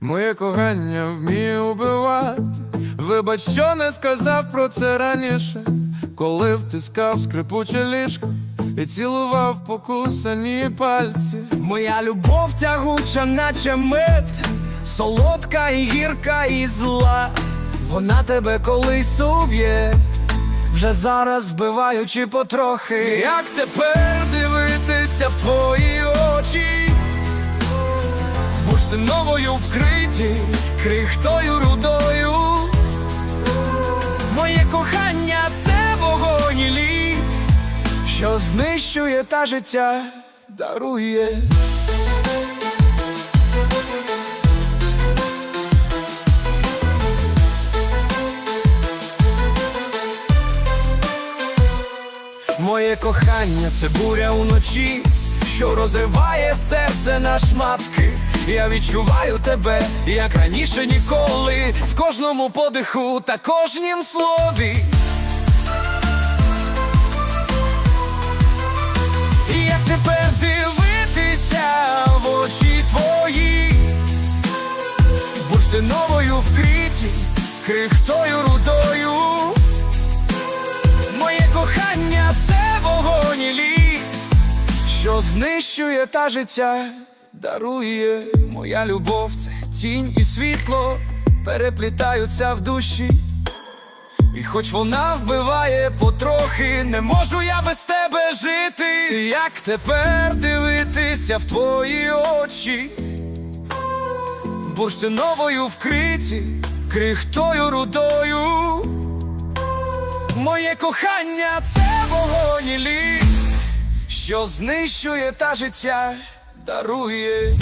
Моє кохання вміє убивати. Вибач, що не сказав про це раніше, коли втискав скрипуче ліжко і цілував покусані пальці. Моя любов тягуча, наче мед, солодка і гірка і зла. Вона тебе колись уб'є, вже зараз вбиваючи потрохи. Як тепер дивитися в твої? Бурштиновою вкриті, крихтою рудою. Моє кохання це вогонь і лід, що знищує та життя дарує. Моє кохання це буря уночі, що розриває серце на шматки. Я відчуваю тебе, як раніше ніколи, в кожному подиху та кожнім слові. Як тепер дивитися в очі твої, бурштиновою вкриті, крихтою рудою. Моє кохання це вогонь що знищує та життя дарує. Моя любов це тінь і світло переплітаються в душі. І хоч вона вбиває потрохи, не можу я без тебе жити. Як тепер дивитися в твої очі, бурштиновою вкриті, крихтою рудою. Моє кохання це вогонь і лід, що знищує та життя дарує.